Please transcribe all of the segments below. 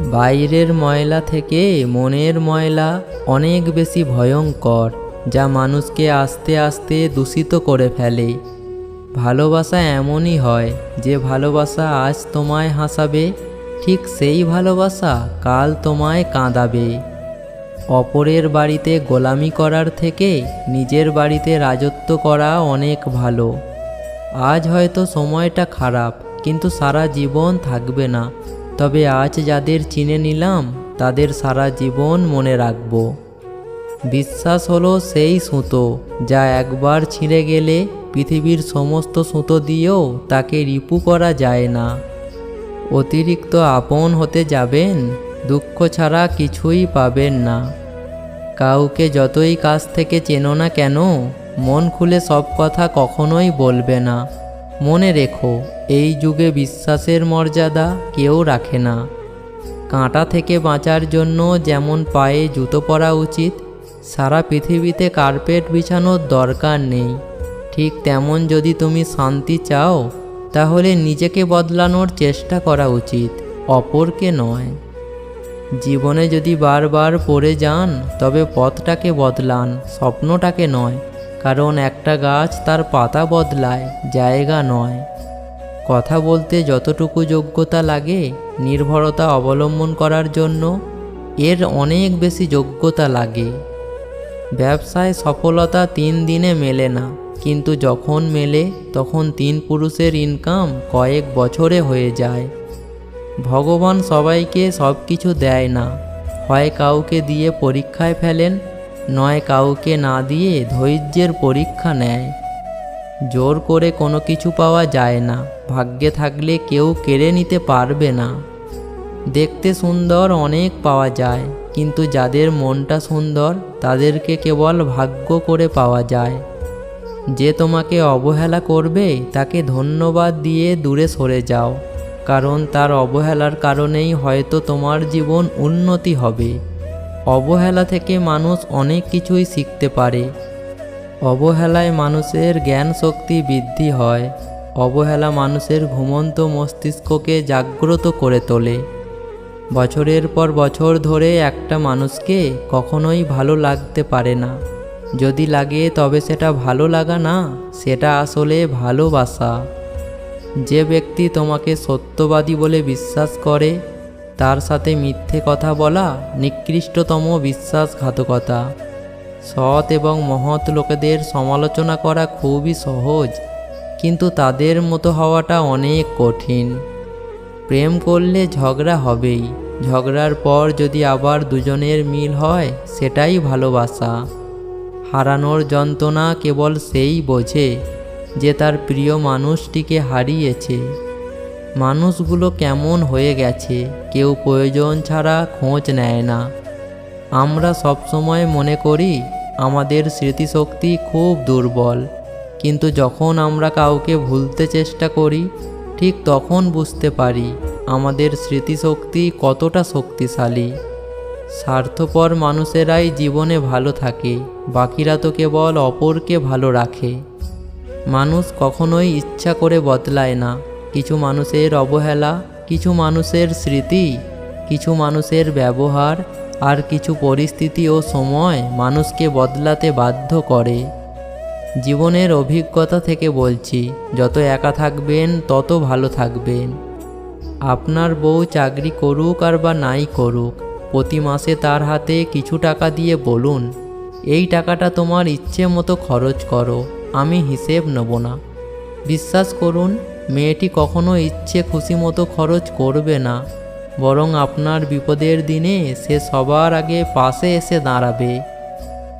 বাইরের ময়লা থেকে মনের ময়লা অনেক বেশি ভয়ঙ্কর, যা মানুষকে আস্তে আস্তে দূষিত করে ফেলে। ভালোবাসা এমনই হয় যে ভালোবাসা আজ তোমায় হাসাবে, ঠিক সেই ভালোবাসা কাল তোমায় কাঁদাবে। অপরের বাড়িতে গোলামি করার থেকে নিজের বাড়িতে রাজত্ব করা অনেক ভালো। আজ হয়তো সময়টা খারাপ, কিন্তু সারা জীবন থাকবে না। তবে আজ যাদের চিনে নিলাম, তাদের সারা জীবন মনে রাখব। বিশ্বাস হলো সেই সুতো, যা একবার ছিঁড়ে গেলে পৃথিবীর সমস্ত সুতো দিয়েও তাকে রিপু করা যায় না। অতিরিক্ত আপন হতে যাবেন, দুঃখ ছাড়া কিছুই পাবেন না। কাউকে যতই কাছ থেকে চেনো না কেন, মন খুলে সব কথা কখনোই বলবে না। মনে রেখো এই যুগে বিশ্বাসের মর্যাদা কেউ রাখে না। কাঁটা থেকে বাঁচার জন্য যেমন পায়ে জুতো পরা উচিত, সারা পৃথিবীতে কার্পেট বিছানোর দরকার নেই। ঠিক তেমন যদি তুমি শান্তি চাও, তাহলে নিজেকে বদলানোর চেষ্টা করা উচিত, অপরকে নয়। জীবনে যদি বারবার পড়ে যান, তবে পথটাকে বদলান, স্বপ্নটাকে নয়, কারণ একটা গাছ তার পাতা বদলায়, জায়গা নয়। কথা বলতে যতটুকু যোগ্যতা লাগে, নির্ভরতা অবলম্বন করার জন্য এর অনেক বেশি যোগ্যতা লাগে। ব্যবসায় সফলতা তিন দিনে মেলে না, কিন্তু যখন মেলে, তখন তিন পুরুষের ইনকাম কয়েক বছরে হয়ে যায়। ভগবান সবাইকে সব কিছু দেয় না, হয় কাউকে দিয়ে পরীক্ষায় ফেলেন, নয় কাউকে না দিয়ে ধৈর্যের পরীক্ষা নেয়। জোর করে কোনো কিছু পাওয়া যায় না। ভাগ্যে থাকলে কেউ কেড়ে নিতে পারবে না। দেখতে সুন্দর অনেক পাওয়া যায়, কিন্তু যাদের মনটা সুন্দর, তাদেরকে কেবল ভাগ্য করে পাওয়া যায়। যে তোমাকে অবহেলা করবে, তাকে ধন্যবাদ দিয়ে দূরে সরে যাও, কারণ তার অবহেলার কারণেই হয়তো তোমার জীবন উন্নতি হবে। অবহেলা থেকে মানুষ অনেক কিছুই শিখতে পারে অবহেলায় মানুষের জ্ঞান শক্তি বৃদ্ধি হয়, অবহেলা মানুষের ঘুমন্ত মস্তিষ্ককে জাগ্রত করে তোলে। বছরের পর বছর ধরে একটা মানুষকে কখনোই ভালো লাগতে পারে না। যদি লাগে তবে সেটা ভালো লাগা না, সেটা আসলে ভালোবাসা। যে ব্যক্তি তোমাকে সত্যবাদী বলে বিশ্বাস করে, তার সাথে মিথ্যে কথা বলা নিকৃষ্টতম বিশ্বাসঘাতকতা। সৎ এবং মহৎ লোকেদের সমালোচনা করা খুবই সহজ, কিন্তু তাদের মতো হওয়াটা অনেক কঠিন। প্রেম করলে ঝগড়া হবেই, ঝগড়ার পর যদি আবার দুজনের মিল হয়, সেটাই ভালোবাসা। হারানোর যন্ত্রণা কেবল সেই বোঝে, যে তার প্রিয় মানুষটিকে হারিয়েছে। মানুষগুলো কেমন হয়ে গেছে, কেউ প্রয়োজন ছাড়া খোঁজ নেয় না। আমরা সবসময় মনে করি আমাদের স্মৃতিশক্তি খুব দুর্বল। কিন্তু যখন আমরা কাউকে ভুলতে চেষ্টা করি, ঠিক তখন বুঝতে পারি আমাদের স্মৃতিশক্তি কতটা শক্তিশালী। স্বার্থপর মানুষেরাই জীবনে ভালো থাকে, বাকিরা তো কেবল অপরকে ভালো রাখে। মানুষ কখনোই ইচ্ছা করে বদলায় না। কিছু মানুষের অবহেলা, কিছু মানুষের স্মৃতি, কিছু মানুষের ব্যবহার আর কিছু পরিস্থিতি ও সময় মানুষকে বদলাতে বাধ্য করে। জীবনের অভিজ্ঞতা থেকে বলছি, যত একা থাকবেন, তত ভালো থাকবেন। আপনার বউ চাকরি করুক আর বা নাই করুক, প্রতি মাসে তার হাতে কিছু টাকা দিয়ে বলুন, এই টাকাটা তোমার ইচ্ছে মতো খরচ করো, আমি হিসেব নেব না। বিশ্বাস করুন, মেয়েটি কখনো ইচ্ছে খুশি মতো খরচ করবে না। বরং আপনার বিপদের দিনে সে সবার আগে পাশে এসে দাঁড়াবে।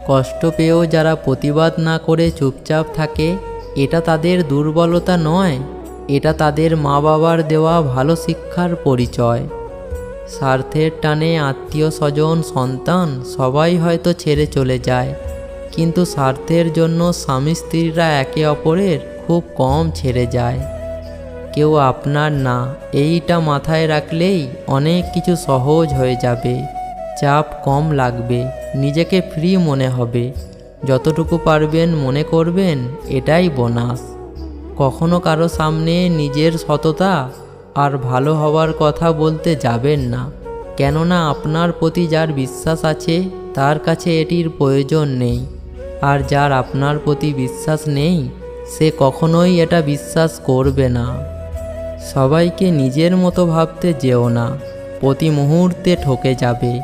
কষ্ট পেয়েও যারা প্রতিবাদ না করে চুপচাপ থাকে, এটা তাদের দুর্বলতা নয়, এটা তাদের মা বাবার দেওয়া ভালো শিক্ষার পরিচয়। স্বার্থের টানে আত্মীয় স্বজন, সন্তান, সবাই হয়তো ছেড়ে চলে যায়, কিন্তু স্বার্থের জন্য স্বামী স্ত্রীরা একে অপরের খুব কম ছেড়ে যায়। কেউ আপনার না, এইটা মাথায় রাখলেই অনেক কিছু সহজ হয়ে যাবে। চাপ কম লাগবে, নিজেকে ফ্রি মনে হবে। যতটুকু পারবেন মনে করবেন, এটাই বোনাস কখনো কারও সামনে নিজের সততা আর ভালো হওয়ার কথা বলতে যাবেন না। কেননা আপনার প্রতি যার বিশ্বাস আছে, তার কাছে এটির প্রয়োজন নেই। আর যার আপনার প্রতি বিশ্বাস নেই, সে কখনোই এটা বিশ্বাস করবে না। সবাইকে নিজের মতো ভাবতে যেও না। প্রতি মুহূর্তে ঠকে যাবে।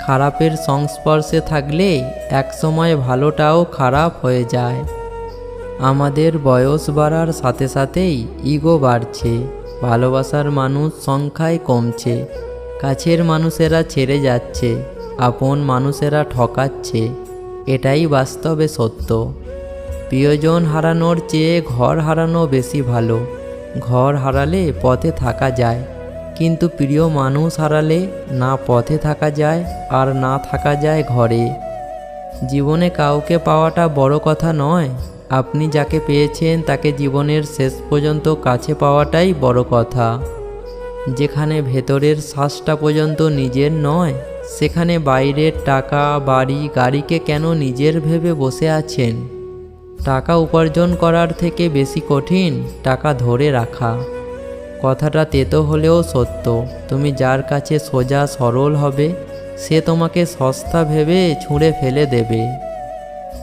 খারাপের সংস্পর্শে থাকলে একসময় ভালোটাও খারাপ হয়ে যায়। আমাদের বয়স বাড়ার সাথে সাথেই ইগো বাড়ছে, ভালোবাসার মানুষ সংখ্যায় কমছে, কাছের মানুষেরা ছেড়ে যাচ্ছে, আপন মানুষেরা ঠকাচ্ছে, এটাই বাস্তবে সত্য। প্রিয়জন হারানোর চেয়ে ঘর হারানো বেশি ভালো। ঘর হারালে পথে থাকা যায়। কিন্তু প্রিয় মানুষ হারালে না পথে থাকা যায় আর না থাকা যায় ঘরে। জীবনে কাউকে পাওয়াটা বড় কথা নয়। আপনি যাকে পেয়েছেন তাকে জীবনের শেষ পর্যন্ত কাছে পাওয়াটাই বড় কথা। যেখানে ভেতরের শ্বাসটা পর্যন্ত নিজের নয়, সেখানে বাইরের টাকা, বাড়ি, গাড়িকে কেন নিজের ভেবে বসে আছেন? টাকা উপার্জন করার থেকে বেশি কঠিন, টাকা ধরে রাখা। কথাটা তেতো হলেও সত্য, তুমি যার কাছে সোজা সরল হবে, সে তোমাকে সস্তা ভেবে ছুঁড়ে ফেলে দেবে।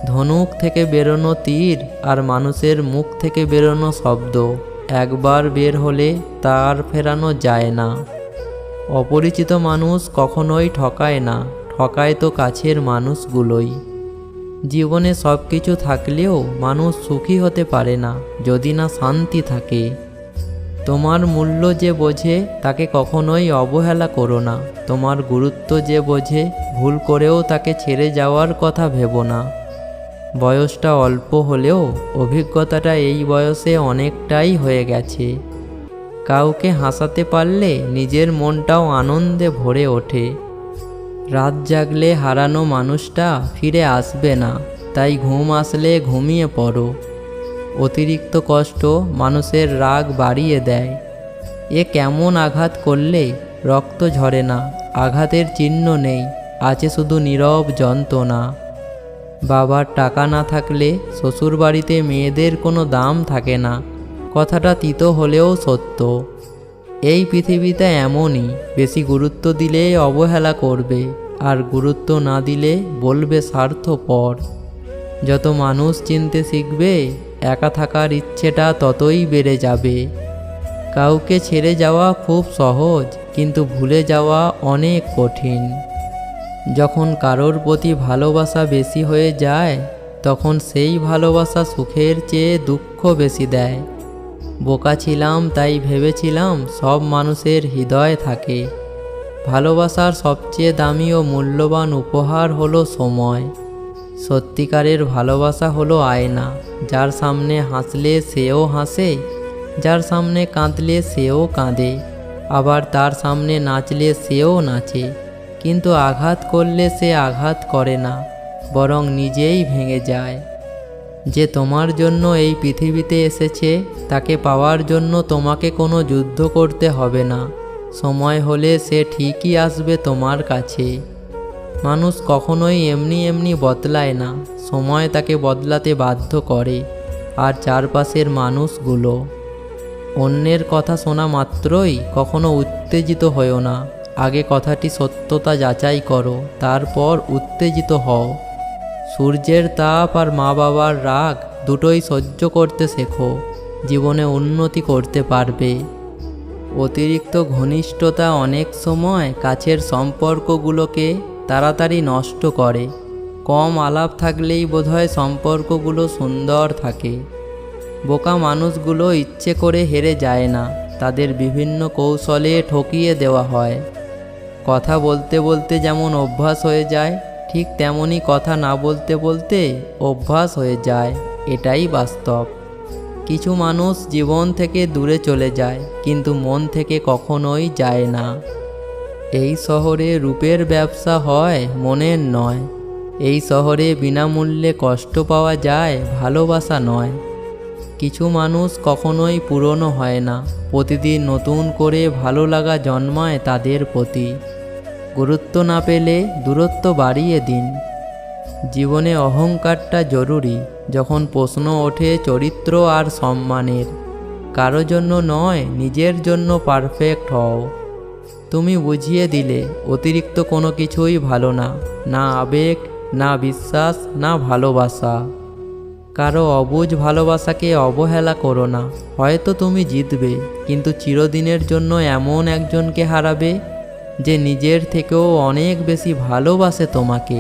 ধনুক থেকে বেরোনো তীর আর মানুষের মুখ থেকে বেরোনো শব্দ, একবার বের হলে তার ফেরানো যায় না। অপরিচিত মানুষ কখনোই ঠকায় না, ঠকায় তো কাছের মানুষগুলোই। জীবনে সব কিছু থাকলেও মানুষ সুখী হতে পারে না, যদি না শান্তি থাকে। তোমার মূল্য যে বোঝে, তাকে কখনোই অবহেলা করো না। তোমার গুরুত্ব যে বোঝে, ভুল করেও তাকে ছেড়ে যাওয়ার কথা ভেবো না। বয়সটা অল্প হলেও অভিজ্ঞতাটা এই বয়সে অনেকটাই হয়ে গেছে। কাউকে হাসাতে পারলে নিজের মনটাও আনন্দে ভরে ওঠে। রাত জাগলে হারানো মানুষটা ফিরে আসবে না, তাই ঘুম আসলে ঘুমিয়ে পড়ো। অতিরিক্ত কষ্ট মানুষের রাগ বাড়িয়ে দেয়। এ কেমন আঘাত করলে রক্ত ঝরে না, আঘাতের চিহ্ন নেই, আছে শুধু নীরব যন্ত্রণা। বাবার টাকা না থাকলে শ্বশুর বাড়িতে মেয়েদের কোনো দাম থাকে না, কথাটা তিতো হলেও সত্য। এই পৃথিবীতে এমনই, বেশি গুরুত্ব দিলে অবহেলা করবে, আর গুরুত্ব না দিলে বলবে স্বার্থপর। যত মানুষ চিনতে শিখবে, একা থাকার ইচ্ছেটা ততই বেড়ে যাবে। কাউকে ছেড়ে যাওয়া খুব সহজ, কিন্তু ভুলে যাওয়া অনেক কঠিন। যখন কারোর প্রতি ভালোবাসা বেশি হয়ে যায়, তখন সেই ভালোবাসা সুখের চেয়ে দুঃখ বেশি দেয়। বোকা ছিলাম, তাই ভেবেছিলাম সব মানুষের হৃদয় থাকে। ভালোবাসার সবচেয়ে দামি ও মূল্যবান উপহার হলো সময়। সত্যিকারের ভালোবাসা হলো আয়না। যার সামনে হাসলে সেও হাসে, যার সামনে কাঁদলে সেও কাঁদে। আবার তার সামনে নাচলে সেও নাচে। কিন্তু আঘাত করলে সে আঘাত করে না, বরং নিজেই ভেঙে যায়। যে তোমার জন্য এই পৃথিবীতে এসেছে, তাকে পাওয়ার জন্য তোমাকে কোনো যুদ্ধ করতে হবে না। সময় হলে সে ঠিকই আসবে তোমার কাছে। মানুষ কখনোই এমনি এমনি বদলায় না, সময় তাকে বদলাতে বাধ্য করে, আর চারপাশের মানুষগুলো। অন্যের কথা শোনা মাত্রই কখনো উত্তেজিত হও না। আগে কথাটি সত্যতা যাচাই করো, তারপর উত্তেজিত হও। সূর্যের তাপ আর মা বাবার রাগ দুটোই সহ্য করতে শেখো, জীবনে উন্নতি করতে পারবে। অতিরিক্ত ঘনিষ্ঠতা অনেক সময় কাছের সম্পর্কগুলোকে তাড়াতাড়ি নষ্ট করে। কম আলাপ থাকলেই বোধহয় সম্পর্কগুলো সুন্দর থাকে। বোকা মানুষগুলো ইচ্ছে করে হেরে যায় না, তাদের বিভিন্ন কৌশলে ঠকিয়ে দেওয়া হয়। কথা বলতে বলতে যেমন অভ্যাস হয়ে যায় ঠিক তেমনই কথা না বলতে বলতে অভ্যাস হয়ে যায়, এটাই বাস্তব। কিছু মানুষ জীবন থেকে দূরে চলে যায়, কিন্তু মন থেকে কখনোই যায় না। এই শহরে রূপের ব্যবসা হয় মনের নয়। এই শহরে বিনামূল্যে কষ্ট পাওয়া যায়, ভালোবাসা নয়। কিছু মানুষ কখনোই পুরনো হয় না, প্রতিদিন নতুন করে ভালো লাগা জন্মায় তাদের প্রতি। গুরুত্ব না পেলে দূরত্ব বাড়িয়ে দিন। জীবনে অহংকারটা জরুরি, যখন প্রশ্ন ওঠে চরিত্র আর সম্মানের। কারও জন্য নয়, নিজের জন্য পারফেক্ট হও। তুমি বুঝিয়ে দিলে, অতিরিক্ত কোনো কিছুই ভালো না না আবেগ, না বিশ্বাস, না ভালোবাসা। কারও অবুঝ ভালোবাসাকে অবহেলা করো না। হয়তো তুমি জিতবে, কিন্তু চিরদিনের জন্য এমন একজনকে হারাবে যে নিজের থেকেও অনেক বেশি ভালোবাসে তোমাকে।